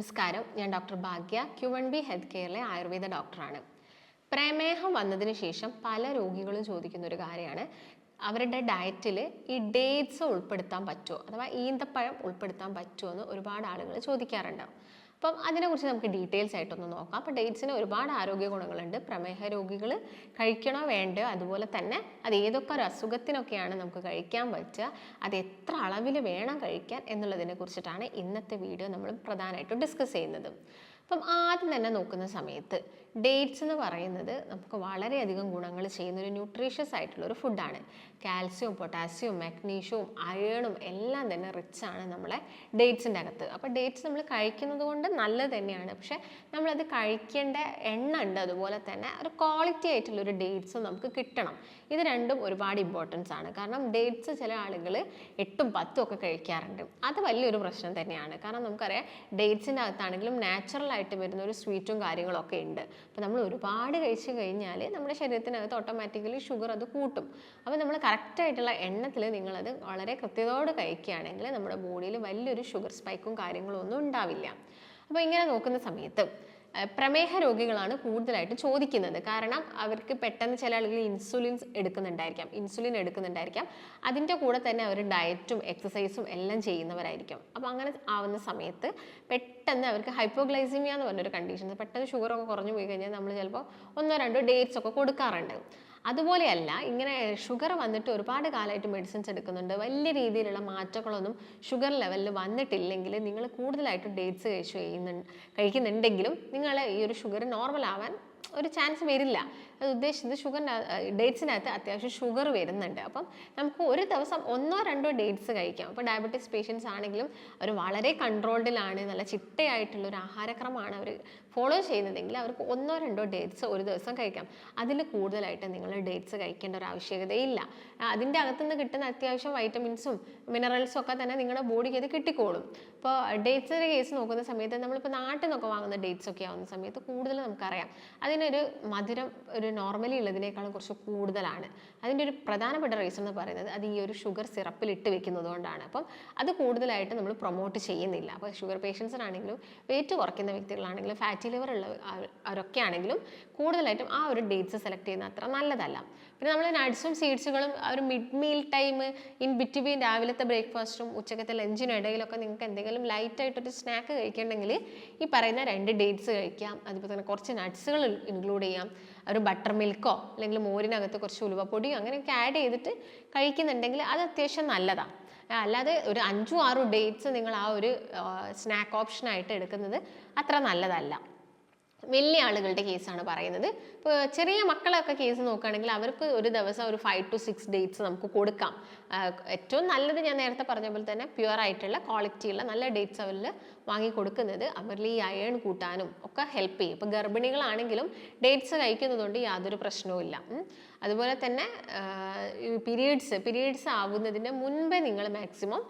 നമസ്കാരം. ഞാൻ doctor Bhagya Q one B health കെയറിലെ Ayurveda ഡോക്ടറാണ്. പ്രമേഹം വന്നതിന് ശേഷം പല രോഗികളും ചോദിക്കുന്ന ഒരു കാര്യമാണ്. അവരുടെ ഡയറ്റിൽ ഈ ഡേറ്റ്സ് ഉൾപ്പെടുത്താൻ പറ്റുമോ? അഥവാ ഈന്തപ്പഴം ഉൾപ്പെടുത്താൻ പറ്റുമോ എന്ന് ഒരുപാട് ആളുകൾ ചോദിക്കാറുണ്ട്. അപ്പം അതിനെക്കുറിച്ച് നമുക്ക് ഡീറ്റെയിൽസ് ആയിട്ടൊന്ന് നോക്കാം. അപ്പോൾ ഡേറ്റ്സിന് ഒരുപാട് ആരോഗ്യ ഗുണങ്ങളുണ്ട്. പ്രമേഹ രോഗികൾ കഴിക്കണോ വേണ്ടയോ? അതുപോലെ തന്നെ അത് ഏതൊക്കെ ഒരു അസുഖത്തിനൊക്കെയാണ് നമുക്ക് കഴിക്കാൻ പറ്റുക? അത് എത്ര അളവിൽ വേണം കഴിക്കാൻ എന്നുള്ളതിനെ കുറിച്ചിട്ടാണ് ഇന്നത്തെ വീഡിയോ നമ്മൾ പ്രധാനമായിട്ടും ഡിസ്കസ് ചെയ്യുന്നത്. അപ്പം ആദ്യം തന്നെ നോക്കുന്ന സമയത്ത് ഡേറ്റ്സ് എന്ന് പറയുന്നത് നമുക്ക് വളരെയധികം ഗുണങ്ങൾ ചെയ്യുന്ന ഒരു ന്യൂട്രീഷ്യസ് ആയിട്ടുള്ള ഒരു ഫുഡാണ്. കാൽസ്യവും പൊട്ടാസ്യവും മാഗ്നീഷ്യവും അയേണും എല്ലാം തന്നെ റിച്ച് ആണ് നമ്മളെ ഡേറ്റ്സിന്റെ അകത്ത്. അപ്പോൾ ഡേറ്റ്സ് നമ്മൾ കഴിക്കുന്നത് കൊണ്ട് നല്ലത് തന്നെയാണ്. പക്ഷേ നമ്മളത് കഴിക്കേണ്ട എണ്ണ ഉണ്ട് അതുപോലെ തന്നെ ഒരു ക്വാളിറ്റി ആയിട്ടുള്ള ഒരു ഡേറ്റ്സ് നമുക്ക് കിട്ടണം. ഇത് രണ്ടും ഒരുപാട് ഇമ്പോർട്ടൻസ് ആണ്. കാരണം ഡേറ്റ്സ് ചില ആളുകൾ എട്ടും പത്തും ഒക്കെ കഴിക്കാറുണ്ട്. അത് വലിയൊരു പ്രശ്നം തന്നെയാണ്. കാരണം നമുക്കറിയാം ഡേറ്റ്സിന്റെ അകത്താണെങ്കിലും നാച്ചുറൽ ആയിട്ട് വരുന്ന ഒരു സ്വീറ്റും കാര്യങ്ങളൊക്കെ ഉണ്ട്. അപ്പോൾ നമ്മൾ ഒരുപാട് കഴിച്ചു കഴിഞ്ഞാൽ നമ്മുടെ ശരീരത്തിനകത്ത് ഓട്ടോമാറ്റിക്കലി ഷുഗർ അത് കൂട്ടും. അപ്പോൾ നമ്മൾ കറക്റ്റായിട്ടുള്ള എണ്ണത്തിൽ നിങ്ങളത് വളരെ കൃത്യതയോടെ കഴിക്കുകയാണെങ്കിൽ നമ്മുടെ ബോഡിയിൽ വലിയൊരു ഷുഗർ സ്പൈക്കും കാര്യങ്ങളും ഒന്നും ഉണ്ടാവില്ല. അപ്പോൾ ഇങ്ങനെ നോക്കുന്ന സമയത്ത് പ്രമേഹ രോഗികളാണ് കൂടുതലായിട്ട് ചോദിക്കുന്നത്. കാരണം അവർക്ക് പെട്ടെന്ന് ചില ആളുകൾ ഇൻസുലിൻസ് എടുക്കുന്നുണ്ടായിരിക്കാം ഇൻസുലിൻ എടുക്കുന്നുണ്ടായിരിക്കാം. അതിന്റെ കൂടെ തന്നെ അവർ ഡയറ്റും എക്സസൈസും എല്ലാം ചെയ്യുന്നവരായിരിക്കും. അപ്പോൾ അങ്ങനെ ആവുന്ന സമയത്ത് പെട്ടെന്ന് അവർക്ക് ഹൈപ്പോഗ്ലൈസിമിയ എന്ന് പറഞ്ഞൊരു കണ്ടീഷൻ പെട്ടെന്ന് ഷുഗർ ഒക്കെ കുറഞ്ഞു പോയി കഴിഞ്ഞാൽ നമ്മൾ ചിലപ്പോൾ ഒന്നോ രണ്ടോ ഡേറ്റ്സ് ഒക്കെ കൊടുക്കാറുണ്ട്. അതുപോലെയല്ല ഇങ്ങനെ ഷുഗർ വന്നിട്ട് ഒരുപാട് കാലമായിട്ട് മെഡിസിൻസ് എടുക്കുന്നുണ്ട്. വലിയ രീതിയിലുള്ള മാറ്റങ്ങളൊന്നും ഷുഗർ ലെവലിൽ വന്നിട്ടില്ലെങ്കിൽ നിങ്ങൾ കൂടുതലായിട്ട് ഡേറ്റ്സ് കഴിച്ചു കഴിക്കുന്നുണ്ടെങ്കിലും നിങ്ങൾ ഈ ഒരു ഷുഗർ നോർമൽ ആവാൻ ഒരു ചാൻസ് വരില്ല. അത് ഉദ്ദേശിച്ചത് ഷുഗറിന് ഡേറ്റ്സിനകത്ത് അത്യാവശ്യം ഷുഗർ വരുന്നുണ്ട്. അപ്പം നമുക്ക് ഒരു ദിവസം ഒന്നോ രണ്ടോ ഡേറ്റ്സ് കഴിക്കാം. അപ്പോൾ ഡയബറ്റീസ് പേഷ്യൻസ് ആണെങ്കിലും അവർ വളരെ കൺട്രോൾഡിലാണ് നല്ല ചിട്ടയായിട്ടുള്ള ഒരു ആഹാരക്രമമാണ് അവർ ഫോളോ ചെയ്യുന്നതെങ്കിൽ അവർക്ക് ഒന്നോ രണ്ടോ ഡേറ്റ്സ് ഒരു ദിവസം കഴിക്കാം. അതിൽ കൂടുതലായിട്ട് നിങ്ങൾ ഡേറ്റ്സ് കഴിക്കേണ്ട ഒരു ആവശ്യകതയില്ല. അതിന്റെ അകത്തുനിന്ന് കിട്ടുന്ന അത്യാവശ്യം വൈറ്റമിൻസും മിനറൽസും ഒക്കെ തന്നെ നിങ്ങളുടെ ബോഡിക്ക് അത് കിട്ടിക്കോളും. ഇപ്പോൾ ഡേറ്റ്സിന്റെ കേസ് നോക്കുന്ന സമയത്ത് നമ്മളിപ്പോൾ നാട്ടിൽ നിന്നൊക്കെ വാങ്ങുന്ന ഡേറ്റ്സ് ഒക്കെ ആവുന്ന സമയത്ത് കൂടുതൽ നമുക്കറിയാം. അതിനൊരു മധുരം ഒരു നോർമലി ഉള്ളതിനേക്കാളും കുറച്ച് കൂടുതലാണ്. അതിന്റെ ഒരു പ്രധാനപ്പെട്ട റീസൺ എന്ന് പറയുന്നത് അത് ഈ ഒരു ഷുഗർ സിറപ്പിൽ ഇട്ട് വെക്കുന്നത് കൊണ്ടാണ്. അപ്പം അത് കൂടുതലായിട്ട് നമ്മൾ പ്രൊമോട്ട് ചെയ്യുന്നില്ല. അപ്പോൾ ഷുഗർ പേഷ്യൻസിനാണെങ്കിലും വെയിറ്റ് കുറയ്ക്കുന്ന വ്യക്തികളാണെങ്കിലും ഫാറ്റി ലിവർ ഉള്ള അവരൊക്കെ ആണെങ്കിലും കൂടുതലായിട്ടും ആ ഒരു ഡേറ്റ്സ് സെലക്ട് ചെയ്യുന്ന അത്ര നല്ലതല്ല. പിന്നെ നമ്മൾ നട്ട്സും സീഡ്സുകളും ആ ഒരു mid meal time in between രാവിലത്തെ ബ്രേക്ക്ഫാസ്റ്റും ഉച്ചക്കത്തെ ലഞ്ചിനും ഇടയിലൊക്കെ നിങ്ങൾക്ക് എന്തെങ്കിലും ലൈറ്റായിട്ടൊരു സ്നാക്ക് കഴിക്കണമെങ്കിൽ ഈ പറയുന്ന രണ്ട് ഡേറ്റ്സ് കഴിക്കാം. അതുപോലെ തന്നെ കുറച്ച് നട്ട്സുകൾ ഇൻക്ലൂഡ് ചെയ്യാം. ഒരു ബട്ടർ മിൽക്കോ അല്ലെങ്കിൽ മോരിനകത്ത് കുറച്ച് ഉലുവപ്പൊടിയോ അങ്ങനെയൊക്കെ ആഡ് ചെയ്തിട്ട് കഴിക്കുന്നുണ്ടെങ്കിൽ അത് അത്യാവശ്യം നല്ലതാണ് അല്ലാതെ ഒരു അഞ്ചു ആറു ഡേറ്റ്സ് നിങ്ങൾ ആ ഒരു സ്നാക്ക് ഓപ്ഷനായിട്ട് എടുക്കുന്നത് അത്ര നല്ലതല്ല. വലിയ ആളുകളുടെ കേസാണ് പറയുന്നത്. ഇപ്പോൾ ചെറിയ മക്കളൊക്കെ കേസ് നോക്കുകയാണെങ്കിൽ അവർക്ക് ഒരു ദിവസം ഒരു ഫൈവ് ടു സിക്സ് ഡേറ്റ്സ് നമുക്ക് കൊടുക്കാം. ഏറ്റവും നല്ലത് ഞാൻ നേരത്തെ പറഞ്ഞ പോലെ തന്നെ പ്യുവർ ആയിട്ടുള്ള ക്വാളിറ്റിയുള്ള നല്ല ഡേറ്റ്സ് അവരിൽ വാങ്ങി കൊടുക്കുന്നത് അവരിൽ ഈ അയേൺ കൂട്ടാനും ഒക്കെ ഹെൽപ്പ് ചെയ്യും. ഇപ്പോൾ ഗർഭിണികളാണെങ്കിലും ഡേറ്റ്സ് കഴിക്കുന്നതുകൊണ്ട് യാതൊരു പ്രശ്നവും ഇല്ല. അതുപോലെ തന്നെ പീരീഡ്സ് പീരീഡ്സ് ആവുന്നതിന് മുൻപേ നിങ്ങൾ മാക്സിമം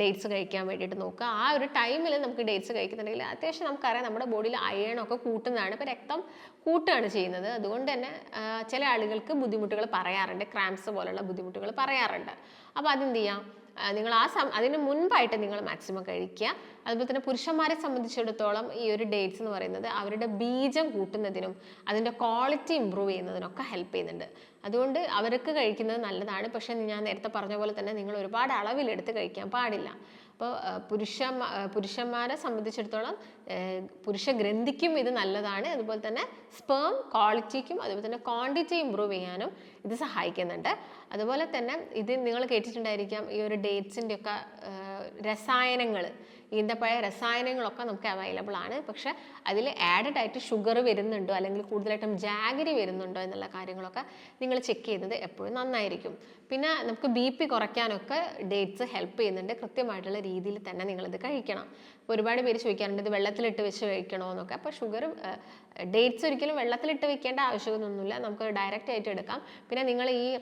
ഡേറ്റ്സ് കഴിക്കാൻ വേണ്ടിയിട്ട് നോക്കുക. ആ ഒരു ടൈമിൽ നമുക്ക് ഡേറ്റ്സ് കഴിക്കുന്നുണ്ടെങ്കിൽ അത്യാവശ്യം നമുക്കറിയാം നമ്മുടെ ബോഡിയിൽ അയൺ ഒക്കെ കൂട്ടുന്നതാണ്. ഇപ്പോൾ രക്തം കൂട്ടുകയാണ് ചെയ്യുന്നത്. അതുകൊണ്ട് തന്നെ ചില ആളുകൾക്ക് ബുദ്ധിമുട്ടുകൾ പറയാറുണ്ട്. ക്രാംസ് പോലുള്ള ബുദ്ധിമുട്ടുകൾ പറയാറുണ്ട്. അപ്പോൾ അതെന്ത് ചെയ്യാം? നിങ്ങൾ ആ സം അതിന് മുൻപായിട്ട് നിങ്ങൾ മാക്സിമം കഴിക്കുക. അതുപോലെ തന്നെ പുരുഷന്മാരെ സംബന്ധിച്ചിടത്തോളം ഈ ഒരു ഡേറ്റ്സ് എന്ന് പറയുന്നത് അവരുടെ ബീജം കൂട്ടുന്നതിനും അതിന്റെ ക്വാളിറ്റി ഇമ്പ്രൂവ് ചെയ്യുന്നതിനൊക്കെ ഹെൽപ്പ് ചെയ്യുന്നുണ്ട്. അതുകൊണ്ട് അവർക്ക് കഴിക്കുന്നത് നല്ലതാണ്. പക്ഷേ ഞാൻ നേരത്തെ പറഞ്ഞ പോലെ തന്നെ നിങ്ങൾ ഒരുപാട് അളവിലെടുത്ത് കഴിക്കാൻ പാടില്ല. അപ്പോൾ പുരുഷ പുരുഷന്മാരെ സംബന്ധിച്ചിടത്തോളം പുരുഷ ഗ്രന്ഥിക്കും ഇത് നല്ലതാണ്. അതുപോലെ തന്നെ സ്പേം ക്വാളിറ്റിക്കും അതുപോലെ തന്നെ ക്വാണ്ടിറ്റി ഇമ്പ്രൂവ് ചെയ്യാനും ഇത് സഹായിക്കുന്നുണ്ട്. അതുപോലെ തന്നെ ഇത് നിങ്ങൾ കേട്ടിട്ടുണ്ടായിരിക്കാം ഈ ഒരു ഡേറ്റ്സിന്റെ ഒക്കെ രസായനങ്ങൾ. ഈന്തപ്പഴ രസായനങ്ങളൊക്കെ നമുക്ക് അവൈലബിൾ ആണ്. പക്ഷെ അതിൽ ആഡഡ് ആയിട്ട് ഷുഗർ വരുന്നുണ്ടോ? അല്ലെങ്കിൽ കൂടുതലായിട്ടും ജാഗരി വരുന്നുണ്ടോ? എന്നുള്ള കാര്യങ്ങളൊക്കെ നിങ്ങൾ ചെക്ക് ചെയ്യുന്നത് എപ്പോഴും നന്നായിരിക്കും. പിന്നെ നമുക്ക് ബി പി കുറയ്ക്കാനൊക്കെ ഡേറ്റ്സ് ഹെൽപ്പ് ചെയ്യുന്നുണ്ട്. കൃത്യമായിട്ടുള്ള രീതിയിൽ തന്നെ നിങ്ങളിത് കഴിക്കണം. ഒരുപാട് പേര് ചോദിക്കാറുണ്ട് ഇത് വെള്ളത്തിലിട്ട് വെച്ച് കഴിക്കണോ എന്നൊക്കെ. അപ്പോൾ ഷുഗർ ഡേറ്റ്സ് ഒരിക്കലും വെള്ളത്തിലിട്ട് വെക്കേണ്ട ആവശ്യമൊന്നുമില്ല. നമുക്ക് ഡയറക്റ്റ് ആയിട്ട് എടുക്കാം. പിന്നെ നിങ്ങൾ ഈ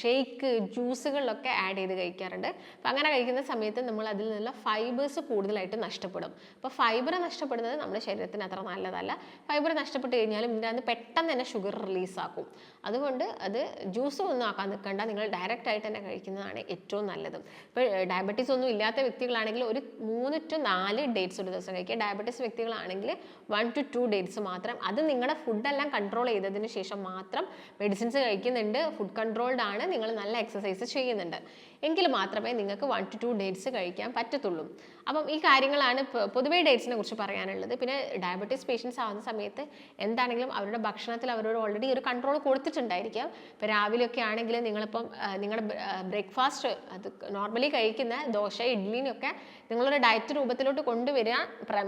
ഷേക്ക് ജ്യൂസുകളിലൊക്കെ ആഡ് ചെയ്ത് കഴിക്കാറുണ്ട്. അപ്പം അങ്ങനെ കഴിക്കുന്ന സമയത്ത് നമ്മൾ അതിൽ നിന്നുള്ള ഫൈബേഴ്സ് കൂടുതലായിട്ട് നഷ്ടപ്പെടും. അപ്പോൾ ഫൈബർ നഷ്ടപ്പെടുന്നത് നമ്മുടെ ശരീരത്തിന് അത്ര നല്ലതല്ല. ഫൈബർ നഷ്ടപ്പെട്ട് കഴിഞ്ഞാലും ഇതിന്റെ അകത്ത് പെട്ടെന്ന് തന്നെ ഷുഗർ റിലീസാക്കും അതുകൊണ്ട് അത് ജ്യൂസ് ഒന്നും ആക്കാൻ നിൽക്കേണ്ട. നിങ്ങൾ ഡയറക്റ്റ് ആയിട്ട് തന്നെ കഴിക്കുന്നതാണ് ഏറ്റവും നല്ലത്. ഇപ്പോൾ ഡയബറ്റീസ് ഒന്നും ഇല്ലാത്ത വ്യക്തികളാണെങ്കിൽ ഒരു മൂന്ന് ടു നാല് ഡേറ്റ്സ് ഒരു ദിവസം കഴിക്കുക. ഡയബറ്റീസ് വ്യക്തികളാണെങ്കിൽ വൺ ടു ടു ഡേറ്റ്സ് മാത്രം അത് നിങ്ങളുടെ ഫുഡെല്ലാം കൺട്രോൾ ചെയ്തതിന് ശേഷം മാത്രം മെഡിസിൻസ് കഴിക്കുന്നുണ്ട് ഫുഡ് കൺട്രോൾഡ് ആണ് നിങ്ങൾ നല്ല എക്സസൈസ് ചെയ്യുന്നുണ്ട്. എങ്കിൽ മാത്രമേ നിങ്ങൾക്ക് വൺ ടു ടു ഡേറ്റ്സ് കഴിക്കാൻ പറ്റത്തുള്ളൂ. അപ്പം ഈ കാര്യങ്ങളാണ് പൊതുവേ ഡേറ്റ്സിനെ കുറിച്ച് പറയാനുള്ളത്. പിന്നെ ഡയബറ്റീസ് പേഷ്യൻസ് ആവുന്ന സമയത്ത് എന്താണെങ്കിലും അവരുടെ ഭക്ഷണത്തിൽ അവരോട് ഓൾറെഡി ഒരു കൺട്രോൾ കൊടുത്തിട്ടുണ്ടായിരിക്കാം. ഇപ്പോൾ രാവിലെയൊക്കെ ആണെങ്കിൽ നിങ്ങളിപ്പം നിങ്ങളുടെ ബ്രേക്ക്ഫാസ്റ്റ് അത് നോർമലി കഴിക്കുന്ന ദോശ ഇഡ്ഡലിനൊക്കെ നിങ്ങളൊരു ഡയറ്റ് രൂപത്തിലോട്ട് കൊണ്ടുവരിക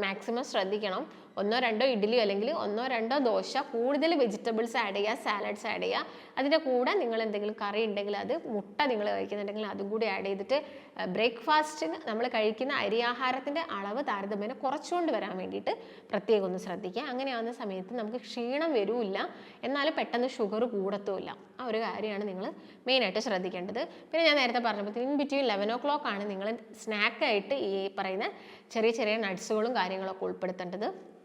മാക്സിമം ശ്രദ്ധിക്കണം. ഒന്നോ രണ്ടോ ഇഡ്ഡലി അല്ലെങ്കിൽ ഒന്നോ രണ്ടോ ദോശ കൂടുതൽ വെജിറ്റബിൾസ് ആഡ് ചെയ്യുക സാലഡ്സ് ആഡ് ചെയ്യുക. അതിന്റെ കൂടെ നിങ്ങൾ എന്തെങ്കിലും കറി ഉണ്ടെങ്കിൽ അത് മുട്ട നിങ്ങൾ കഴിക്കുന്നുണ്ടെങ്കിൽ അതും കൂടി ആഡ് ചെയ്തിട്ട് ബ്രേക്ക്ഫാസ്റ്റിന് നമ്മൾ കഴിക്കുന്ന അരിയാഹാരത്തിന്റെ അളവ് താരതമ്യേന കുറച്ചുകൊണ്ട് വരാൻ വേണ്ടിയിട്ട് പ്രത്യേകം ഒന്ന് ശ്രദ്ധിക്കുക. അങ്ങനെ ആവുന്ന സമയത്ത് നമുക്ക് ക്ഷീണം വരില്ല. എന്നാൽ പെട്ടെന്ന് ഷുഗർ കൂടത്തുമില്ല ആ ഒരു കാര്യമാണ് നിങ്ങൾ മെയിനായിട്ട് ശ്രദ്ധിക്കേണ്ടത്. പിന്നെ ഞാൻ നേരത്തെ പറഞ്ഞപ്പോൾ in between eleven o'clock ആണ് നിങ്ങൾ സ്നാക്കായിട്ട് ഈ പറയുന്ന ചെറിയ ചെറിയ നട്ട്സുകളും കാര്യങ്ങളൊക്കെ ഉൾപ്പെടുത്തേണ്ടത്.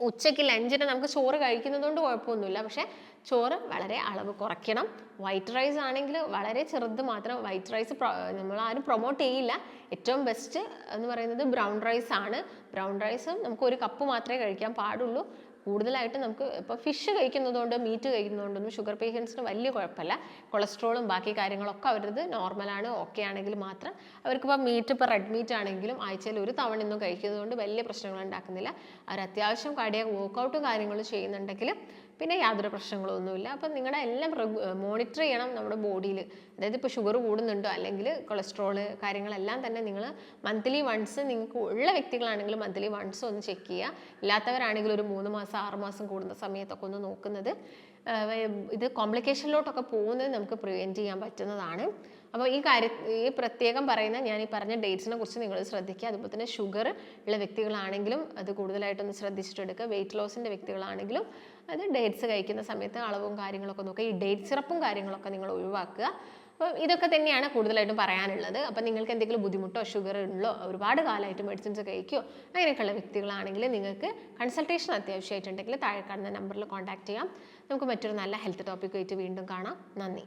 ഉച്ചയ്ക്ക് ലഞ്ചിന് നമുക്ക് ചോറ് കഴിക്കുന്നതുകൊണ്ട് കുഴപ്പമൊന്നുമില്ല. പക്ഷേ ചോറ് വളരെ അളവ് കുറയ്ക്കണം. വൈറ്റ് റൈസ് ആണെങ്കിൽ വളരെ ചെറുത് മാത്രം വൈറ്റ് റൈസ് നമ്മൾ ആരും പ്രൊമോട്ട് ചെയ്യില്ല. ഏറ്റവും ബെസ്റ്റ് എന്ന് പറയുന്നത് ബ്രൗൺ റൈസ് ആണ്. ബ്രൗൺ റൈസും നമുക്ക് ഒരു കപ്പ് മാത്രമേ കഴിക്കാൻ പാടുള്ളൂ. കൂടുതലായിട്ട് നമുക്ക് ഇപ്പോൾ ഫിഷ് കഴിക്കുന്നതുകൊണ്ട് മീറ്റ് കഴിക്കുന്നതുകൊണ്ടൊന്നും ഷുഗർ പേഷ്യൻസിന് വലിയ കുഴപ്പമില്ല. കൊളസ്ട്രോളും ബാക്കി കാര്യങ്ങളൊക്കെ അവരത് നോർമലാണ് ഓക്കെ ആണെങ്കിൽ മാത്രം. അവർക്കിപ്പോൾ മീറ്റ് ഇപ്പോൾ റെഡ് മീറ്റ് ആണെങ്കിലും ആഴ്ചയിൽ ഒരു തവണ ഒന്നും കഴിക്കുന്നതുകൊണ്ട് വലിയ പ്രശ്നങ്ങൾ ഉണ്ടാക്കുന്നില്ല. അവർ അത്യാവശ്യം കാർഡിയാക് വർക്കൗട്ടും കാര്യങ്ങളും ചെയ്യുന്നുണ്ടെങ്കിൽ പിന്നെ യാതൊരു പ്രശ്നങ്ങളും ഒന്നുമില്ല അപ്പം നിങ്ങളുടെ എല്ലാം മോണിറ്റർ ചെയ്യണം നമ്മുടെ ബോഡിയിൽ അതായത് ഇപ്പോൾ ഷുഗർ കൂടുന്നുണ്ടോ അല്ലെങ്കിൽ കൊളസ്ട്രോൾ കാര്യങ്ങളെല്ലാം തന്നെ നിങ്ങൾ മന്ത്ലി വൺസ് നിങ്ങൾക്ക് ഉള്ള വ്യക്തികളാണെങ്കിൽ മന്ത്ലി വൺസ് ഒന്ന് ചെക്ക് ചെയ്യുക ഇല്ലാത്തവരാണെങ്കിൽ ഒരു മൂന്ന് മാസം ആറ് മാസം കൂടുന്ന സമയത്തൊക്കെ ഒന്ന് നോക്കുന്നത്. ഇത് കോംപ്ലിക്കേഷനിലോട്ടൊക്കെ പോകുന്നത് നമുക്ക് പ്രിവെന്റ് ചെയ്യാൻ പറ്റുന്നതാണ്. അപ്പോൾ ഈ കാര്യ ഈ പ്രത്യേകം പറയുന്ന ഞാൻ ഈ പറഞ്ഞ ഡേറ്റ്സിനെ കുറിച്ച് നിങ്ങൾ ശ്രദ്ധിക്കുക. അതുപോലെ തന്നെ ഷുഗർ ഉള്ള വ്യക്തികളാണെങ്കിലും അത് കൂടുതലായിട്ടൊന്ന് ശ്രദ്ധിച്ചിട്ടെടുക്കുക വെയിറ്റ് ലോസിന്റെ വ്യക്തികളാണെങ്കിലും അത് ഡേറ്റ്സ് കഴിക്കുന്ന സമയത്ത് അളവും കാര്യങ്ങളൊക്കെ നോക്കുക. ഈ ഡേറ്റ് സിറപ്പും കാര്യങ്ങളൊക്കെ നിങ്ങൾ ഒഴിവാക്കുക. അപ്പം ഇതൊക്കെ തന്നെയാണ് കൂടുതലായിട്ടും പറയാനുള്ളത്. അപ്പം നിങ്ങൾക്ക് എന്തെങ്കിലും ബുദ്ധിമുട്ടോ ഷുഗർ ഉള്ളോ ഒരുപാട് കാലമായിട്ട് മെഡിസിൻസ് കഴിക്കുകയോ അങ്ങനെയൊക്കെയുള്ള വ്യക്തികളാണെങ്കിൽ നിങ്ങൾക്ക് കൺസൾട്ടേഷൻ അത്യാവശ്യമായിട്ടുണ്ടെങ്കിൽ താഴെ കാണുന്ന നമ്പറിൽ കോൺടാക്ട് ചെയ്യാം. നമുക്ക് മറ്റൊരു നല്ല ഹെൽത്ത് ടോപ്പിക്കുമായിട്ട് വീണ്ടും കാണാം. നന്ദി.